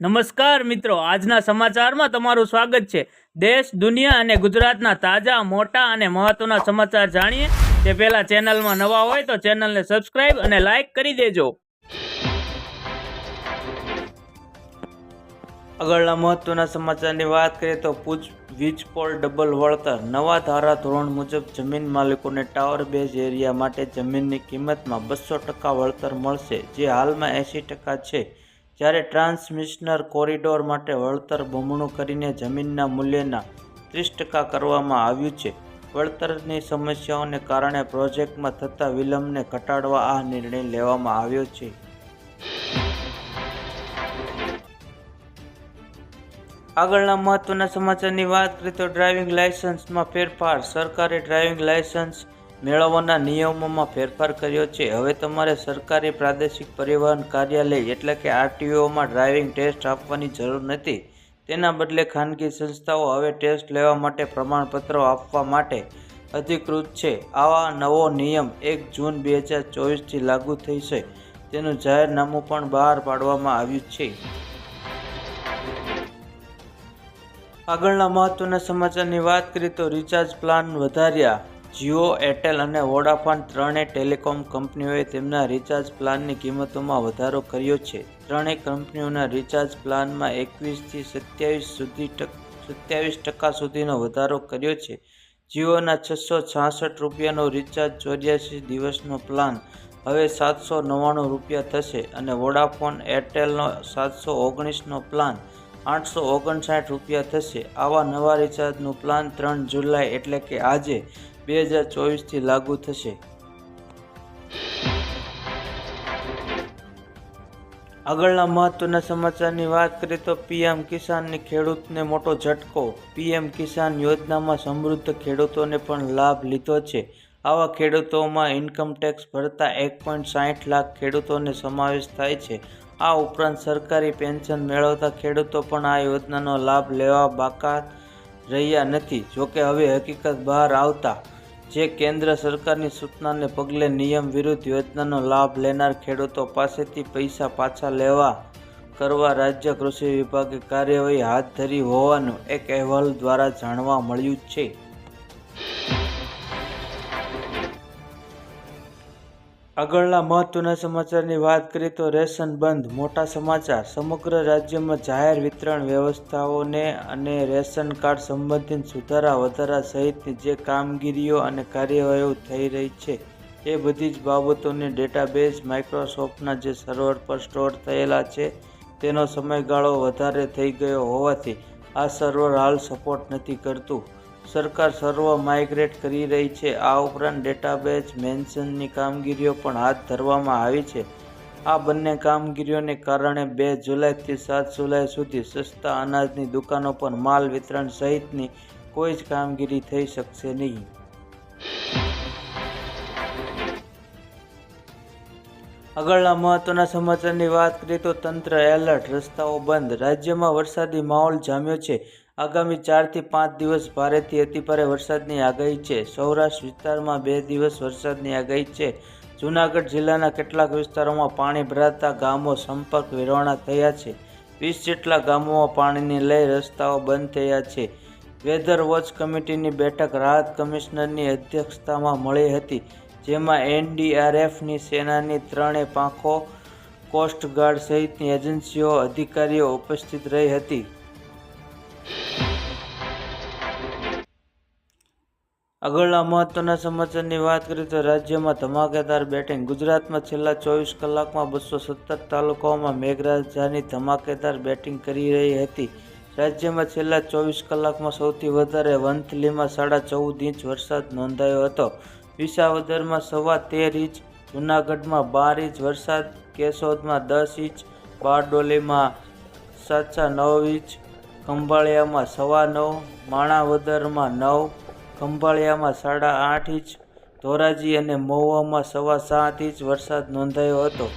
નમસ્કાર મિત્રો, આજના સમાચારમાં તમારું સ્વાગત છે. દેશ, દુનિયા અને ગુજરાતના તાજા, મોટા અને મહત્વના સમાચાર જાણીએ. તે પહેલા ચેનલમાં નવા હોય તો ચેનલને સબસ્ક્રાઇબ અને લાઇક કરી દેજો. આગળના મહત્વના સમાચારની વાત કરીએ તો પૂછ વીજપોલ ડબલ વળતર. નવા ધારા ધોરણ મુજબ જમીન માલિકોને ટાવર બેઝ એરિયા માટે જમીનની કિંમતમાં બસો ટકા વળતર મળશે, જે હાલમાં એંશી ટકા છે. જ્યારે ટ્રાન્સમિશનર કોરિડોર માટે વળતર બમણું કરીને જમીનના મૂલ્યના ત્રીસ ટકા કરવામાં આવ્યું છે. વળતરની સમસ્યાઓને કારણે પ્રોજેક્ટમાં થતા વિલંબને ઘટાડવા આ નિર્ણય લેવામાં આવ્યો છે. આગળના મહત્વના સમાચારની વાત કરીએ તો ડ્રાઇવિંગ લાયસન્સમાં ફેરફાર. સરકારે ડ્રાઇવિંગ લાયસન્સ મેળવવાના નિયમોમાં ફેરફાર કર્યો છે. હવે તમારે સરકારી પ્રાદેશિક પરિવહન કાર્યાલય એટલે કે આરટીઓમાં ડ્રાઇવિંગ ટેસ્ટ આપવાની જરૂર નથી. તેના બદલે ખાનગી સંસ્થાઓ હવે ટેસ્ટ લેવા માટે પ્રમાણપત્રો આપવા માટે અધિકૃત છે. આવા નવો નિયમ એક જૂન બે હજાર ચોવીસથી લાગુ થશે તેનું જાહેરનામું પણ બહાર પાડવામાં આવ્યું છે. આગળના મહત્વના સમાચારની વાત કરીએ તો રિચાર્જ પ્લાન વધાર્યા. જીઓ, એરટેલ અને વોડાફોન ત્રણેય ટેલિકોમ કંપનીઓએ તેમના રિચાર્જ પ્લાનની કિંમતોમાં વધારો કર્યો છે. ત્રણેય કંપનીઓના રિચાર્જ પ્લાનમાં એકવીસથી સત્યાવીસ સુધી સત્યાવીસ ટકા સુધીનો વધારો કર્યો છે. જીઓના છસો છાસઠ રૂપિયાનો રિચાર્જ ચોર્યાસી દિવસનો પ્લાન હવે સાતસો નવ્વાણું રૂપિયા થશે અને વોડાફોન, એરટેલનો સાતસો ઓગણીસનો પ્લાન આઠસો ઓગણસાઠ રૂપિયા થશે. આવા નવા રિચાર્જનું પ્લાન ત્રણ જુલાઈ એટલે કે આજે બે હજાર ચોવીસથી લાગુ થશે. આગળના મહત્વના સમાચારની વાત કરીએ તો પીએમ કિસાનની ખેડૂતને મોટો ઝટકો. પીએમ કિસાન યોજનામાં સમૃદ્ધ ખેડૂતોને પણ લાભ લીધો છે. આવા ખેડૂતોમાં ઇન્કમ ટેક્સ ભરતા એક પોઈન્ટ સાઠ લાખ ખેડૂતોને સમાવેશ થાય છે. આ ઉપરાંત સરકારી પેન્શન મેળવતા ખેડૂતો પણ આ યોજનાનો લાભ લેવા બાકાત રહ્યા નથી. જોકે હવે હકીકત બહાર આવતા જે કેન્દ્ર સરકારની સૂચનાને પગલે નિયમ વિરુદ્ધ યોજનાનો લાભ લેનાર ખેડૂતો પાસેથી પૈસા પાછા લેવા કરવા રાજ્ય કૃષિ વિભાગે કાર્યવાહી હાથ ધરી હોવાનું એક અહેવાલ દ્વારા જાણવા મળ્યું છે. આગળના મહત્વના સમાચારની વાત કરીએ તો રેશન બંધ, મોટા સમાચાર. સમગ્ર રાજ્યમાં જાહેર વિતરણ વ્યવસ્થાઓને અને રેશન કાર્ડ સંબંધિત સુધારા વધારા સહિતની જે કામગીરીઓ અને કાર્યવાહીઓ થઈ રહી છે, એ બધી જ બાબતોની ડેટાબેઝ માઇક્રોસોફ્ટના જે સર્વર પર સ્ટોર થયેલા છે, તેનો સમયગાળો વધારે થઈ ગયો હોવાથી આ સર્વર હાલ સપોર્ટ નથી કરતું. સરકાર સર્વ માઇગ્રેટ કરી રહી છે. આ ઉપરાંત ડેટાબેઝ, મેન્શનની કામગીરીઓ પણ હાથ ધરવામાં આવી છે. આ બંને કામગીરીઓને કારણે બે જુલાઈથી સાત જુલાઈ સુધી સસ્તા અનાજની દુકાનો પર માલ વિતરણ સહિતની કોઈ જ કામગીરી થઈ શકશે નહીં. આગળના મહત્વના સમાચારની વાત કરીએ તો તંત્ર એલર્ટ, રસ્તાઓ બંધ. રાજ્યમાં વરસાદી માહોલ જામ્યો છે. આગામી ચારથી પાંચ દિવસ ભારેથી અતિભારે વરસાદની આગાહી છે. સૌરાષ્ટ્ર વિસ્તારમાં બે દિવસ વરસાદની આગાહી છે. જૂનાગઢ જિલ્લાના કેટલાક વિસ્તારોમાં પાણી ભરાતા ગામો સંપર્ક વિરવાણા થયા છે. વીસ જેટલા ગામોમાં પાણીને લઈ રસ્તાઓ બંધ થયા છે. વેધર વોચ કમિટીની બેઠક રાહત કમિશનરની અધ્યક્ષતામાં મળી હતી, જેમાં એનડીઆરએફની સેનાની ત્રણેય પાંખો કોસ્ટગાર્ડ સહિતની એજન્સીઓ અધિકારીઓ ઉપસ્થિત રહી હતી. આગળના મહત્વના સમાચારની વાત કરીએ તો રાજ્યમાં ધમાકેદાર બેટિંગ ગુજરાતમાં છેલ્લા ચોવીસ કલાકમાં બસો સત્તર તાલુકાઓમાં મેઘરાજાની ધમાકેદાર બેટિંગ કરી રહી હતી. રાજ્યમાં છેલ્લા ચોવીસ કલાકમાં સૌથી વધારે વંથલીમાં સાડા ચૌદ ઇંચ વરસાદ નોંધાયો હતો. વિસાવદરમાં સવા તેર ઇંચ, જૂનાગઢમાં બાર ઇંચ વરસાદ, કેશોદમાં દસ ઇંચ, બારડોલીમાં સાચા નવ ઇંચ, ખંભાળિયામાં સવા નવ, માણાવદરમાં નવ ખંભાળિયામાં સાડા આઠ ઇંચ ધોરાજી અને મહુવામાં સવા સાત ઇંચ વરસાદ નોંધાયો હતો.